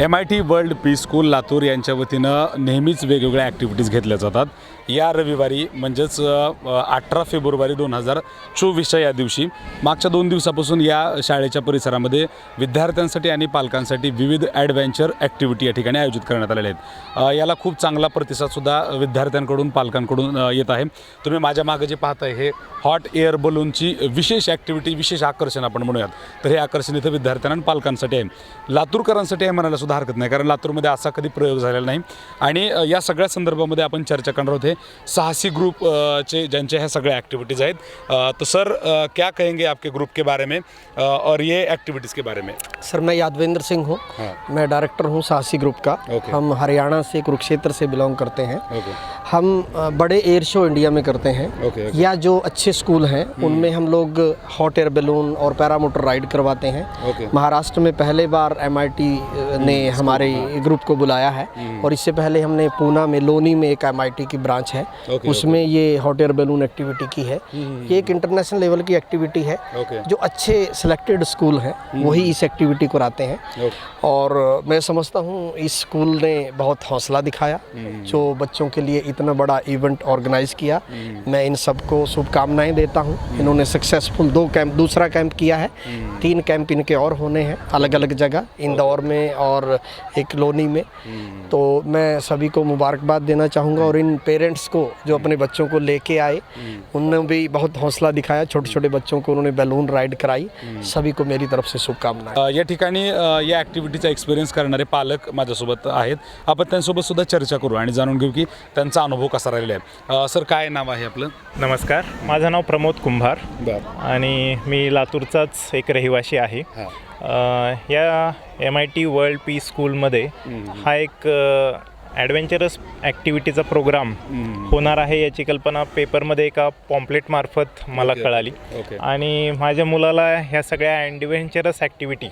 M I T world peace school Latur यांच्या वतीनं नेहमीच वेगवेगळ्या ॲक्टिव्हिटीज घेतल्या जातात. या रविवारी म्हणजेच अठरा फेब्रुवारी दोन हजार चोवीसच्या या दिवशी मागच्या दोन दिवसापासून या शाळेच्या परिसरामध्ये विद्यार्थ्यांसाठी आणि पालकांसाठी विविध ॲडव्हेंचर ॲक्टिव्हिटी या ठिकाणी आयोजित करण्यात आलेल्या आहेत. याला खूप चांगला प्रतिसादसुद्धा विद्यार्थ्यांकडून पालकांकडून येत आहे. तुम्ही माझ्या मागे जे पाहताय हे हॉट एअर बलूनची विशेष ॲक्टिव्हिटी विशेष आकर्षण आपण म्हणूयात. तर हे आकर्षण इथं विद्यार्थ्यांना आणि पालकांसाठी आहे. लातूरकरांसाठी आहे म्हणायला सुद्धा हरकत नाही. कारण लातूरमध्ये असा कधी प्रयोग झालेला नाही. आणि अ, या सगळ्या संदर्भामध्ये आपण चर्चा करणार आहोत. साहसी ग्रुप चे ज्यांच्या ह्या सगळ्या ॲक्टिव्हिटीज़ आहेत. तो सर क्या कहेंगे आपके ग्रुप के बारे में? और ये एक्टिविटीज़ के बारे में? सर मैं यादवेंद्र सिंह हूँ. हाँ. मैं डायरेक्टर हूँ साहसी ग्रुप का। हम हरियाणा से कुरुक्षेत्र से बिलोंग करते हैं. हम बड़े एयर शो इंडिया में करते हैं. Okay, okay. या जो अच्छे स्कूल हैं उनमें हम लोग हॉट एयर बैलून और पैरामोटर राइड करवाते हैं। महाराष्ट्र में पहले बार एमआईटी ने हमारे ग्रुप को बुलाया है। और इससे पहले हमने पूना में लोनी में एक एमआईटी की ब्रांच है। उसमें ये हॉट एयर बैलून एक्टिविटी की है। ये एक इंटरनेशनल लेवल की एक्टिविटी है। जो अच्छे सिलेक्टेड स्कूल हैं वही इस एक्टिविटी को आते हैं। और मैं समझता हूँ इस स्कूल ने बहुत हौसला दिखाया जो बच्चों के लिए इतना बड़ा इवेंट ऑर्गेनाइज किया। मैं इन सबको शुभकामनाएँ देता हूँ। इन्होंने सक्सेसफुल दो कैंप दूसरा कैंप किया है। तीन कैंप इनके और होने हैं अलग अलग जगह इंदौर में और एक लोनी में। तो मैं सभी को मुबारकबाद देना चाहूँगा और इन पेरेंट्स को जो अपने बच्चों को लेके आए उनने भी बहुत हौसला दिखाया छोटे छोटे बच्चों को उन्होंने बैलून राइड कराई। सभी को मेरी तरफ से शुभकामनाएं। या ठिकाणी या ॲक्टिव्हिटीचा एक्सपिरियन्स करणारे पालक माझ्यासोबत आहेत. आपण त्यांच्यासोबत सुद्धा चर्चा करू आणि जाणून घेऊ की त्यांचा अनुभव कसा राहिलेला आहे. सर काय नाव आहे आपलं? नमस्कार. माझं नाव प्रमोद कुंभार बरं. आणि मी लातूरचाच एक रहिवासी आहे. हां. या M I T world peace स्कूलमध्ये हा एक ॲडव्हेंचरस ॲक्टिव्हिटीचा प्रोग्राम होणार आहे याची कल्पना पेपरमध्ये एका पॉम्पलेटमार्फत मला कळाली. आणि माझ्या मुलाला ह्या सगळ्या ॲडव्हेंचरस ॲक्टिव्हिटी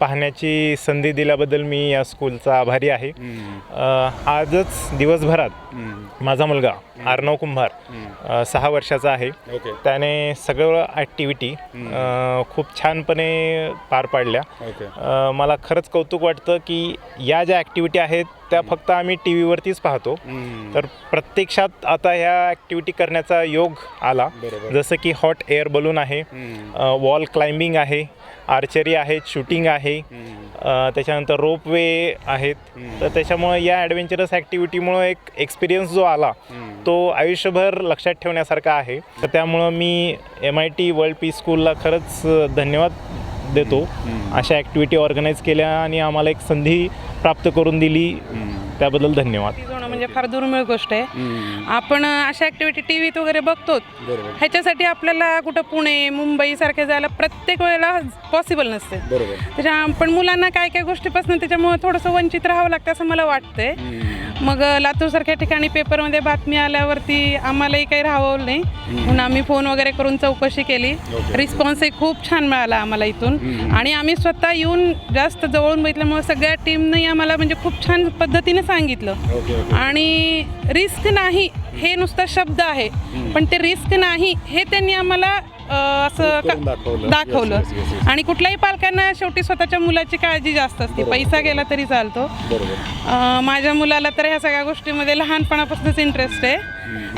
पाहण्याची संधी दिल्याबद्दल मी या स्कूलचा आभारी आहे. आजच दिवसभरात माझा मुलगा अर्णव कुंभार सहा वर्षाचा आहे. त्याने सगळं ॲक्टिव्हिटी खूप छानपणे पार पाडल्या. मला खरंच कौतुक वाटतं की या ज्या ॲक्टिव्हिटी आहेत त्या फक्त आम्ही टी व्हीवरतीच पाहतो तर प्रत्यक्षात आता ह्या ॲक्टिव्हिटी करण्याचा योग आला. जसं की हॉट एअर बलून आहे वॉल क्लाइम्बिंग आहे आर्चरी आहे शूटिंग आहे त्याच्यानंतर रोप वे आहेत. तर त्याच्यामुळं या ॲडव्हेंचरस ॲक्टिव्हिटीमुळं एक एक्सपिरियन्स जो आला तो आयुष्यभर लक्षात ठेवण्यासारखा आहे. तर त्यामुळं मी M I T world peace स्कूलला खरंच धन्यवाद देतो. अशा ॲक्टिव्हिटी ऑर्गनाईज केल्या आणि आम्हाला एक संधी प्राप्त करून दिली. त्याबद्दल धन्यवाद. म्हणजे फार दुर्मिळ गोष्ट आहे. आपण अशा ॲक्टिव्हिटी टी व्हीत वगैरे बघतोच. बरोबर. ह्याच्यासाठी आपल्याला कुठं पुणे मुंबई सारखे जायला प्रत्येक वेळेला पॉसिबल नसते. बरोबर. त्याच्या पण मुलांना काय काय गोष्टीपासून त्याच्यामुळे थोडंसं वंचित राहावं लागतं असं मला वाटतंय. मग लातूरसारख्या ठिकाणी पेपरमध्ये बातमी आल्यावरती आम्हालाही काही राहावं नाही. म्हणून आम्ही फोन वगैरे करून चौकशी केली. रिस्पॉन्सही खूप छान मिळाला आम्हाला इथून. आणि आम्ही स्वतः येऊन जास्त जवळून बघितल्यामुळे सगळ्या टीमने आम्हाला म्हणजे खूप छान पद्धतीने सांगितलं. आणि रिस्क नाही हे नुसता शब्द आहे. पण ते रिस्क नाही हे त्यांनी आम्हाला असं का- दाखवलं. दाखवलं. Yes, yes, yes, yes. आणि कुठल्याही पालकांना शेवटी स्वतःच्या मुलाची काळजी जास्त असते. पैसा गेला तरी चालतो. बरोबर. अ, माझ्या मुलाला तर ह्या सगळ्या गोष्टीमध्ये लहानपणापासूनच इंटरेस्ट आहे.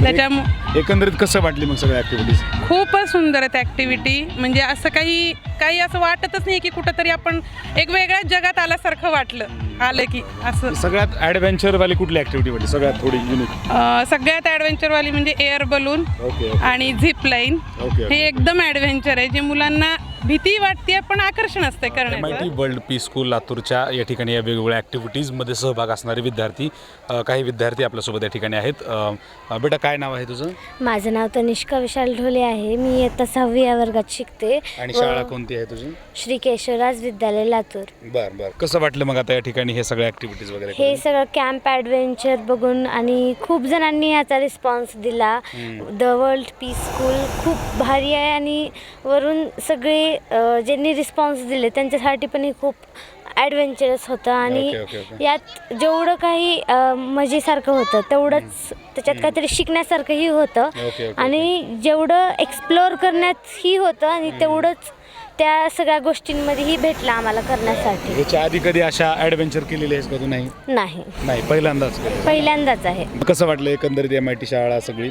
त्याच्यामुळे एकंदरीत कसं वाटली मग सगळ्या ॲक्टिव्हिटीज खूपच सुंदर आहेत ॲक्टिव्हिटी म्हणजे असं काही काही असं वाटतच नाही की कुठंतरी आपण एक वेगळ्याच जगात आल्यासारखं वाटलं आलं की असं. सगळ्यात ॲडव्हेंचरवाली कुठली ॲक्टिव्हिटी वाटली? सगळ्यात थोडी युनिक अ, सगळ्यात ॲडव्हेंचरवाली म्हणजे एअर बलून ओके आणि झिप लाईन ओके, ओके. हे एकदम ॲडव्हेंचर आहे. जे मुलांना भीती वाटते पण आकर्षण असते एम आय टी करण्याचं वर्ल्ड पी स्कूल लातूरच्या या ठिकाणी या वेगवेगळ्या ॲक्टिव्हिटीजमध्ये सहभाग असणारे विद्यार्थी अ, काही विद्यार्थी आपल्यासोबत या ठिकाणी आहेत. अ, अ, बेटा काय नाव आहे तुझं? माझं नाव तनिष्का विशाल ढोले आहे. मी इयत्ता सहावी या वर्गात शिकते. आणि व शाळा कोणती आहे तुझी? श्री केशवराज विद्यालय लातूर. बर बर. कसं वाटलं मग आता या ठिकाणी हे सगळ्या ॲक्टिव्हिटीज वगैरे हे करून? सगळं कॅम्प ॲडव्हेंचर बघून आणि खूप जणांनी याचा रिस्पॉन्स दिला. द वर्ल्ड पीस स्कूल खूप भारी आहे आणि वरून सगळे ज्यांनी रिस्पॉन्स दिले त्यांच्यासाठी पण हे खूप ॲडव्हेंचरस होतं. आणि ओके, ओके, ओके. यात जेवढं काही अ, मजेसारखं होतं तेवढंच त्याच्यात काहीतरी शिकण्यासारखंही होतं. ओके, ओके, आणि जेवढं एक्सप्लोअर करण्यातही होतं आणि तेवढंच त्या सगळ्या गोष्टींमध्येही भेटला आम्हाला करण्यासाठी. याच्या आधी कधी अशा ॲडव्हेंचर केलेली आहेस का तू? नाही. नाही. नाही पहिल्यांदाच केलं. पहिल्यांदाच आहे. कसं वाटलं एकंदरीत एम आय टी शाळा सगळी?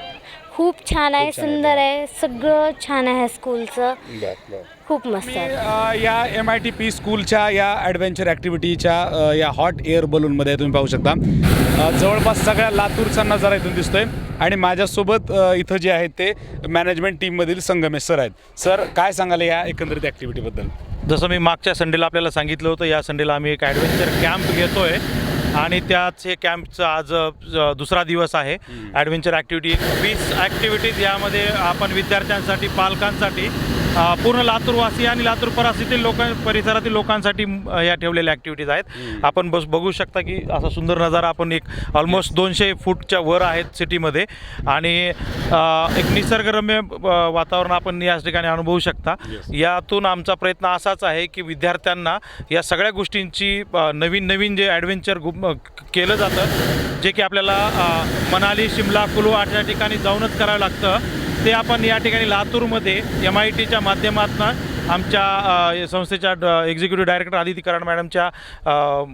खूप छान आहे खूप छान आहे. सुंदर आहे. सगळं छान आहे स्कूलचं बर बर. खूप मस्त आहे. अ, या एम आय टी पी स्कूलच्या या ॲडव्हेंचर ॲक्टिव्हिटीच्या अ, या हॉट एअर बलूनमध्ये तुम्ही पाहू शकता. अ, जवळपास सगळ्या लातूरचा नजारा इथून दिसतोय आणि माझ्यासोबत अ, इथं जे आहेत ते मॅनेजमेंट टीममधील संगमेश सर आहेत. सर काय सांगाल या एकंदरीत ॲक्टिव्हिटीबद्दल जसं मी मागच्या संडेला आपल्याला सांगितलं होतं या संडेला आम्ही एक ॲडव्हेंचर कॅम्प घेतोय आणि त्याच हे कॅम्पचा आज अ, दुसरा दिवस आहे. ॲडव्हेंचर ॲक्टिव्हिटी वीस ॲक्टिव्हिटीज यामध्ये आपण विद्यार्थ्यांसाठी पालकांसाठी पूर्ण लातूरवासी आणि लातूर परिसरातील लोक परिसरातील लोकांसाठी या ठेवलेल्या ॲक्टिव्हिटीज आहेत. आपण बस बघू शकता की असा सुंदर नजारा आपण एक ऑलमोस्ट दोनशे फूटच्या वर आहेत सिटीमध्ये आणि एक निसर्गरम्य वातावरण आपण या ठिकाणी अनुभवू शकता. यातून आमचा प्रयत्न असाच आहे की विद्यार्थ्यांना या सगळ्या गोष्टींची नवीन नवीन जे ॲडव्हेंचर केलं जातं जे की आपल्याला मनाली शिमला कुलू अशा ठिकाणी जाऊनच करावं लागतं. ते आपण या ठिकाणी लातूरमध्ये एम आय टीच्या माध्यमातून आमच्या संस्थेच्या एक्झिक्युटिव्ह डायरेक्टर आदिती कराड मॅडमच्या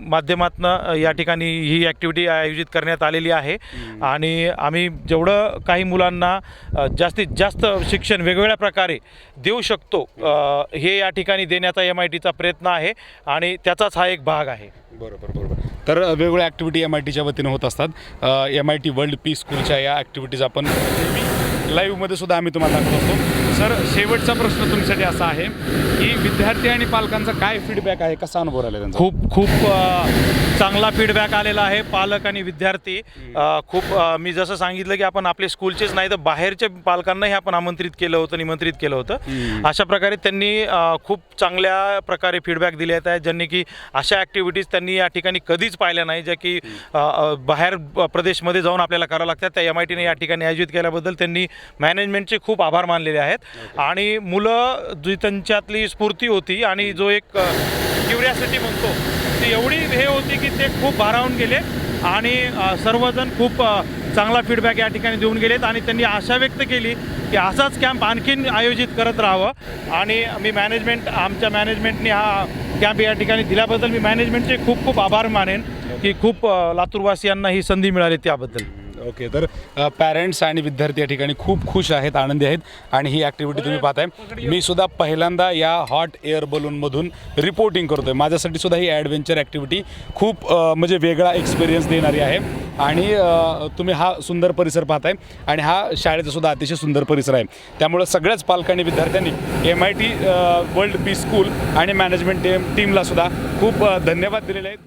माध्यमातून या ठिकाणी ही ॲक्टिव्हिटी आयोजित करण्यात आलेली आहे. आणि आम्ही जेवढं काही मुलांना जास्तीत जास्त शिक्षण वेगवेगळ्या प्रकारे देऊ शकतो हे या ठिकाणी देण्याचा एम आय टीचा प्रयत्न आहे आणि त्याचाच हा एक भाग आहे. बरोबर बरोबर. तर वेगवेगळ्या ॲक्टिव्हिटी एम आय टीच्या वतीनं होत असतात. M I T world peace स्कूलच्या या ॲक्टिव्हिटीज आपण लाईव्हमध्ये सुद्धा आम्ही तुम्हाला दाखवत असतो. सर शेवटचा प्रश्न तुमच्यासाठी असा आहे की विद्यार्थी आणि पालकांचा काय फीडबॅक आहे? कसा अनुभव राहिला त्यांचा? खूप खूप चांगला फीडबॅक आलेला आहे. पालक आणि विद्यार्थी अ, खूप अ, मी जसं सांगितलं की आपण आपले स्कूलचेच नाही तर बाहेरच्या पालकांनाही आपण आमंत्रित केलं होतं निमंत्रित केलं होतं. अशा प्रकारे त्यांनी अ, खूप चांगल्या प्रकारे फीडबॅक दिले आहेत. ज्यांनी की अशा ॲक्टिव्हिटीज त्यांनी या ठिकाणी कधीच पाहिल्या नाही ज्या की अ, अ, बाहेर ब- प्रदेशमध्ये जाऊन आपल्याला करावं लागतात. त्या एम आय टीने या ठिकाणी आयोजित केल्याबद्दल त्यांनी मॅनेजमेंटचे खूप आभार मानलेले आहेत. आणि मुलं जी त्यांच्यातली स्फूर्ती होती आणि जो एक क्युरियासिटी म्हणतो एवढी हे होती की ते खूप भारावून गेले आणि सर्वजण खूप चांगला फीडबॅक या ठिकाणी देऊन गेलेत आणि त्यांनी आशा व्यक्त केली की असाच कॅम्प आणखीन आयोजित करत राहावं. आणि मी मॅनेजमेंट आमच्या मॅनेजमेंटने हा कॅम्प या ठिकाणी दिल्याबद्दल मी मॅनेजमेंटचे खूप खूप आभार मानेन की खूप लातूरवासियांना ही संधी मिळाली त्याबद्दल. ओके तर पॅरेंट्स आणि विद्यार्थी या ठिकाणी खूप खुश आहेत आनंदी आहेत आणि ही ॲक्टिव्हिटी तुम्ही पाहताय. मी सुद्धा पहिल्यांदा या हॉट एअर बलूनमधून रिपोर्टिंग करतोय. माझ्यासाठी सुद्धा ही ॲडव्हेंचर ॲक्टिव्हिटी खूप म्हणजे वेगळा एक्सपिरियन्स देणारी आहे. आणि तुम्ही हा सुंदर परिसर पाहताय आणि हा शाळेचा सुद्धा अतिशय सुंदर परिसर आहे. त्यामुळं सगळ्याच पालकांनी विद्यार्थ्यांनी M I T world peace school आणि मॅनेजमेंट टीम टीमला सुद्धा खूप धन्यवाद दिलेले आहेत.